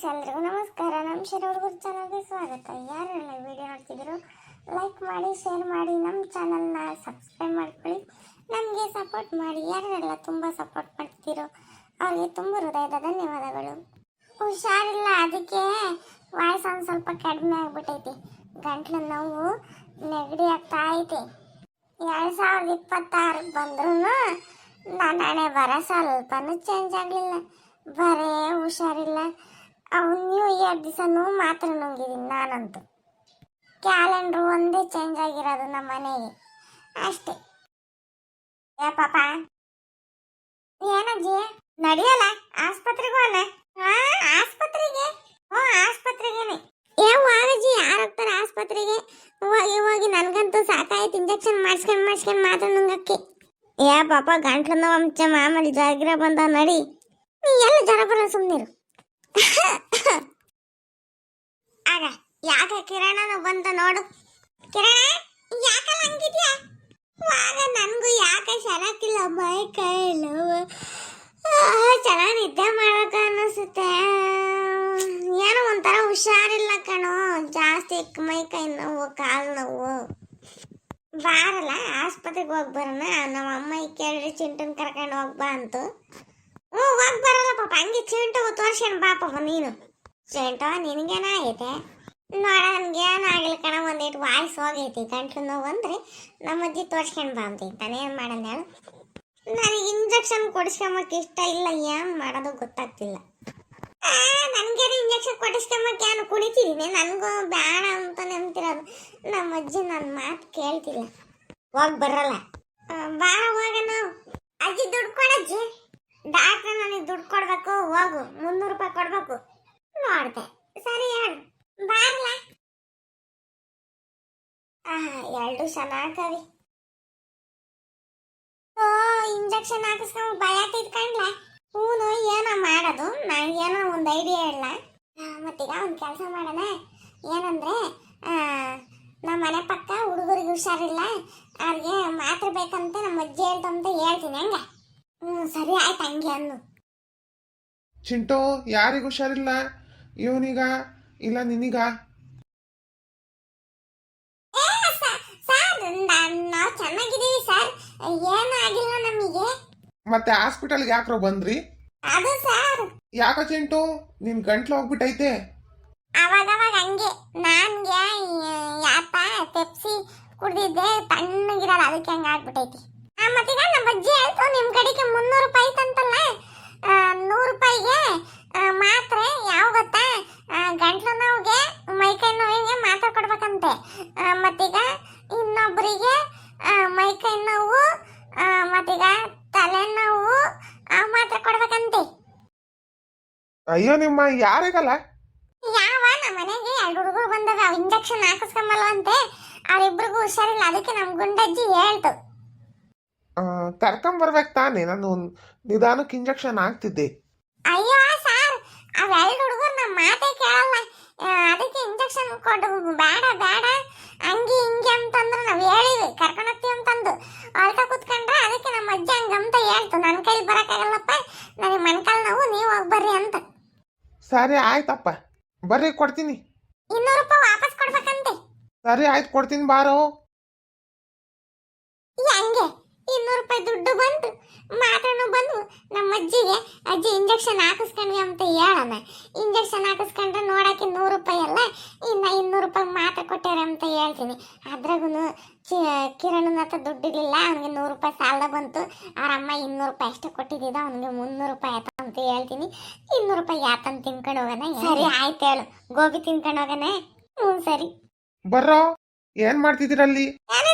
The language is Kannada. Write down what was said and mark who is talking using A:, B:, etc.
A: ಫ್ರೆಂಡ್ಸ್ ನಮಸ್ಕಾರ. ನಮ್ಮ ಶರ ಹುಡುಗರ ಚಾನಲ್ಗೆ ಸ್ವಾಗತ. ಯಾರೆಲ್ಲ ವಿಡಿಯೋ ನೋಡ್ತಿದ್ರು ಲೈಕ್ ಮಾಡಿ ಶೇರ್ ಮಾಡಿ ನಮ್ಮ ಚಾನಲ್ನ ಸಬ್ಸ್ಕ್ರೈಬ್ ಮಾಡ್ಕೊಳ್ಳಿ. ನಮಗೆ ಸಪೋರ್ಟ್ ಮಾಡಿ. ಯಾರೆಲ್ಲ ತುಂಬ ಸಪೋರ್ಟ್ ಮಾಡ್ತಿರೋ ಅವ್ರಿಗೆ ತುಂಬ ಹೃದಯದ ಧನ್ಯವಾದಗಳು. ಹುಷಾರಿಲ್ಲ, ಅದಕ್ಕೆ ವಾಯ್ಸ್ ಒಂದು ಸ್ವಲ್ಪ ಕಡಿಮೆ ಆಗ್ಬಿಟ್ಟೈತಿ ಗಂಟ್ಲು ನೋವು ನೆಗಡಿ ಆಗ್ತಾ ಐತಿ. ಎರಡು ಸಾವಿರದ ಇಪ್ಪತ್ತಾರಕ್ಕೆ ಬಂದ್ರೂ ನಾನು ಹಣೆ ಬರೋ ಸ್ವಲ್ಪನೂ ಚೇಂಜ್ ಆಗಲಿಲ್ಲ. ಬರೇ ಹುಷಾರಿಲ್ಲ. ಅವು ನ್ಯೂ ಇಯರ್ ದಿವಸನೂ ಮಾತ್ರ ನುಂಗಿದ್ದೀನಿ ನಾನಂತೂ ಕ್ಯಾಲೆಂಡ್ರು ಒಂದೇ ಚೇಂಜ್ ಆಗಿರೋದು ನಮ್ಮ ಮನೆಗೆ ಅಷ್ಟೇ ಏ ಪಾಪ ಏನಜ್ಜಿ ನಡಿಯಲ್ಲ ಆಸ್ಪತ್ರೆಗೆ ಹೋಗೋಣ ಹಾ ಆಸ್ಪತ್ರೆಗೆ ಹ್ಞೂ ಆಸ್ಪತ್ರೆಗೇನೆ ಏ ವಾರಜ್ಜಿ ಯಾರು ಹೋಗ್ತಾರೆ ಆಸ್ಪತ್ರೆಗೆ ಹೋಗಿ ಹೋಗಿ ನನಗಂತೂ ಸಾಕಾಯ್ತು ಇಂಜೆಕ್ಷನ್ ಮಾಡಿಸ್ಕೊಂಡು ಮಾಡಿಸ್ಕೊಂಡು ಮಾತ್ರ ನುಂಗಕ್ಕೆ ಏ ಪಾಪ ಗಂಟ್ಲು ನೋವು ಅಂಚ ಮಾಮೂಲಿ ಜಾಗಿರ ಬಂದ ನಡಿ ನೀ ಎಲ್ಲ ಜ್ವರ ಬರಲ್ಲ ಸುಮ್ಮನಿರು ಆಗ ಯಾಕೆ ಕಿರಣನು ಬಂತ ನೋಡು? ಕಿರಣ, ಯಾಕಲ್ಲ ಹಂಗಿದ್ಯಾ? ಆಗ ನನಗೂ ಯಾಕೆ ಚೆನ್ನಾಗಿಲ್ಲ ಮೈ ಕೈ ನೋವು ಚೆನ್ನಾಗಿ ನಿದ್ದೆ ಮಾಡಕ ಅನ್ನಿಸುತ್ತೆ. ಏನೋ ಒಂಥರ ಹುಷಾರಿಲ್ಲ ಕಣೋ, ಜಾಸ್ತಿ ಮೈ ಕೈ ನೋವು, ಕಾಲು ನೋವು. ಬಾರಲ್ಲ, ಆಸ್ಪತ್ರೆಗೆ ಹೋಗಿ ಬರೋಣ ನಮ್ಮ ಅಮ್ಮ ಕೇಳಿ ಚಿಂಟನ್ ಕರ್ಕೊಂಡು ಹೋಗ್ಬಾ ಅಂತು. ಹ್ಞೂ, ಹೋಗಿ ಬರಲ್ಲ ಪಾಪ. ಹಂಗೆ ಚಿಂಟು ತೋರ್ಸ್ಕೊಂಡು ಪಾಪ ನೀನು. ಚಿಂಟು, ನಿನಗೇನಾಗೈತೆ? ನೋಡ, ನನಗೆ ಏನಾಗಿಲ್ಲ ಕಣ ಒಂದಿಟ್ಟು ವಾಯ್ಸ್ ಹೋಗೈತಿ. ಗಂಟ್ಲು ನೋವು ಅಂದರೆ ನಮ್ಮ ಅಜ್ಜಿ ತೋರ್ಸ್ಕೊಂಡು ಬಾ ಅಂತ ತಾನೇನು ಮಾಡೋಣ ಹೇಳು? ನನಗೆ ಇಂಜೆಕ್ಷನ್ ಕೊಡಿಸ್ಕೊಂಬಕ್ಕೆ ಇಷ್ಟ ಇಲ್ಲ. ಏನು ಮಾಡೋದು ಗೊತ್ತಾಗ್ತಿಲ್ಲ. ನನಗೆ ಇಂಜೆಕ್ಷನ್ ಕೊಡಿಸ್ಕೊಂಬಕ್ಕೆ ಏನು ಕುಣಿತಿದ್ದೀನಿ ನನಗೂ ಬೇಡ ಅಂತ ನೆನ್ತಿರೋದು ನಮ್ಮ ಅಜ್ಜಿ ನನ್ನ ಮಾತು ಕೇಳ್ತಿಲ್ಲ. ಹೋಗಿ ಬರಲ್ಲ. ಬಾ ಹೋಗೋಣ ಅಜ್ಜಿ ದುಡ್ಡು ಕೊಡಜ್ಜಿ ಡಾಕ್ಟ್ರ್ ನನಗೆ ದುಡ್ಡು ಕೊಡ್ಬೇಕು, ಹೋಗು, ಮುನ್ನೂರು ರೂಪಾಯಿ ಕೊಡ್ಬೇಕು. ನೋಡ್ದೆ, ಸರಿ ಹೇಳು ಬಾರಲ್ಲ ಎರಡು ಚೆನ್ನಾಗವಿ ಓ, ಇಂಜೆಕ್ಷನ್ ಹಾಕಿಸ್ಕೊಂಡು ಭಯ ತಿಳ್ಕೊಂಡ್ಲ ಹೂನು, ಏನೋ ಮಾಡೋದು, ನಾನು ಏನೋ ಒಂದು ಐಡಿಯಾ ಇಲ್ಲ ಮತ್ತೀಗ ಒಂದು ಕೆಲಸ ಮಾಡೋಣ. ಏನಂದ್ರೆ ನಮ್ಮ ಮನೆ ಪಕ್ಕ ಹುಡುಗರಿಗೆ ಹುಷಾರಿಲ್ಲ, ಅವ್ರಿಗೆ ಮಾತ್ರ ಬೇಕಂತ ನಮ್ಮ ಅಜ್ಜಿ ಹೇಳ್ತಂತ ಹೇಳ್ತೀನಿ, ಹಂಗ. ಹ್ಞೂ ಸರಿ ಆಯ್ತು ಹಂಗೆ ಅನ್ನು.
B: ಚಿಂಟು ಯಾರಿಗೂ ಹುಷಾರಿಲ್ಲ? ಇವನಿಗ ಇಲ್ಲ ನಿನಗ?
A: ಸರ್ ನಾವು ಚೆನ್ನಾಗಿದ್ದೀವಿ ಸರ್. ಏನೂ ಆಗಿಲ್ಲ ನಮಗೆ.
B: ಮತ್ತೆ ಹಾಸ್ಪಿಟಲ್ಗೆ ಯಾಕ್ರೋ ಬಂದ್ರಿ?
A: ಅದು ಸರ್.
B: ಯಾಕೋ ಚಿಂಟು ನಿನ್ ಗಂಟ್ಲು ಹೋಗ್ಬಿಟ್ಟೈತೆ
A: ಅವಾಗವಾಗ ಹಂಗೆ. ನನ್ಗೆ ಯಾಪ ಪೆಪ್ಸಿ ಕುಡ್ದಿದ್ದೆ ತಣ್ಣಗಿರಲ್ಲ ಅದಕ್ಕೆ ಹಂಗ ಆಗ್ಬಿಟ್ಟೈತಿ ಮತ್ತೀಗ ನಮ್ಮ ಅಜ್ಜಿ ಹೇಳ್ತು ನಿಮ್ಮ ಕಡೆಗೆ ಮುನ್ನೂರು ರೂಪಾಯಿ ಐತಂತಲ್ಲ ಆ, ನೂರು ರೂಪಾಯಿಗೆ ಮಾತ್ರೆ ಯಾವ ಗೊತ್ತಾ? ಗಂಟ್ಲು ನೋವಿಗೆ ಮೈಕೈ ನೋವಿಗೆ ಮಾತ್ರೆ ಕೊಡ್ಬೇಕಂತೆ. ಮತ್ತೀಗ ಇನ್ನೊಬ್ಬರಿಗೆ ಮೈಕೈ ನೋವು ಮತ್ತೀಗ ತಲೆನೋವು ಆ ಮಾತ್ರೆ ಕೊಡ್ಬೇಕಂತೆ.
B: ಅಯ್ಯೋ ನಿಮ್ಮ ಯಾರಿಗಲ್ಲ?
A: ಯಾವ? ನಮ್ಮ ಮನೆಗೆ ಎರಡು ಹುಡುಗರು ಬಂದಾಗ ಇಂಜೆಕ್ಷನ್ ಹಾಕಿಸ್ಕೊಂಬಲ್ವಂತೆ. ಅವ್ರಿಬ್ರಿಗೂ ಹುಷಾರಿಲ್ಲ ಅದಕ್ಕೆ ನಮ್ಮ ಗುಂಡಜ್ಜಿ ಹೇಳ್ತು.
B: ಕರ್ಕೊಂಬರ್ಬೇಕು ತಾನೇ. ನಾನು ನಿಧಾನಕ್ಕೆ ಇಂಜೆಕ್ಷನ್ ಹಾಕ್ತಿದ್ದೆ.
A: ಅಯ್ಯೋ ಸರ್ ಅವೆರಡು ಹುಡುಗರು ನಮ್ಮ ಮಾತೇ ಕೇಳಲ್ಲ. ಅದಕ್ಕೆ ಇಂಜೆಕ್ಷನ್ ಕೊಡು. ಬೇಡ ಬೇಡ ಹಂಗೆ ಹಿಂಗೆ ಅಂತಂದ್ರೆ ನಾವು ಹೇಳಿವಿ ಕರ್ಕೊಂಡು ಹೋಗ್ತೀವಿ ಅಂತಂದು. ಅಳ್ತಾ ಕೂತ್ಕೊಂಡ್ರೆ ಅದಕ್ಕೆ ನಮ್ಮ ಅಜ್ಜಿ ಹಂಗಂತ ಹೇಳ್ತು. ನನ್ನ ಕೈಲಿ ಬರೋಕ್ಕಾಗಲ್ಲಪ್ಪ ನನಗೆ ಮಣ್ಕಾಲ್ ನೋವು ನೀವು ಹೋಗಿ ಬರ್ರಿ ಅಂತ.
B: ಸರಿ ಆಯ್ತಪ್ಪ. ಬರ್ರಿ ಕೊಡ್ತೀನಿ.
A: ಇನ್ನೂರು ರೂಪಾಯಿ ವಾಪಸ್ ಕೊಡ್ಬೇಕಂತೆ.
B: ಸರಿ ಆಯ್ತು ಕೊಡ್ತೀನಿ ಬಾರೋ.
A: ಹೆಂಗೆ. ಇನ್ನೂರು ರೂಪಾಯಿ ದುಡ್ಡು ಬಂತು. ಮಾತ್ರನು ಬಂದು ನಮ್ಮ ಅಜ್ಜಿಗೆ ಅಜ್ಜಿ ಇಂಜೆಕ್ಷನ್ ಹಾಕಿಸ್ಕೊಂಡ್ವಿ ಅಂತ ಹೇಳೋಣ. ಇಂಜೆಕ್ಷನ್ ಹಾಕಿಸ್ಕೊಂಡ್ರೆ ನೋಡಕ್ಕೆ ನೂರು ರೂಪಾಯಿ ಅಲ್ಲ ಇನ್ನು ಇನ್ನೂರು ರೂಪಾಯಿ ಮಾತ್ರ ಕೊಟ್ಟಾರೆ ಅಂತ ಹೇಳ್ತೀನಿ. ಅದ್ರಾಗೂ ಕಿರಣನ ಹತ್ರ ದುಡ್ಡಿರಲಿಲ್ಲ ಅವನಿಗೆ ನೂರು ರೂಪಾಯಿ ಸಾಲ ಬಂತು. ಅವ್ರ ಅಮ್ಮ ಇನ್ನೂರು ರೂಪಾಯಿ ಅಷ್ಟೇ ಕೊಟ್ಟಿದ್ದ ಅವನಿಗೆ ಮುನ್ನೂರು ರೂಪಾಯಿ ಆಯ್ತು ಅಂತ ಹೇಳ್ತೀನಿ. ಇನ್ನೂರು ರೂಪಾಯಿ ಯಾತನ್ ತಿನ್ಕೊಂಡು ಹೋಗೋಣ? ಸರಿ. ಆಯ್ತು ಹೇಳು. ಗೋಬಿ ತಿನ್ಕೊಂಡು ಹೋಗೋಣ? ಹ್ಞೂ ಸರಿ.
B: ಬರ್ರೋ. ಏನ್ ಮಾಡ್ತಿದ್ದೀರಲ್ಲಿ?
A: ನಾನು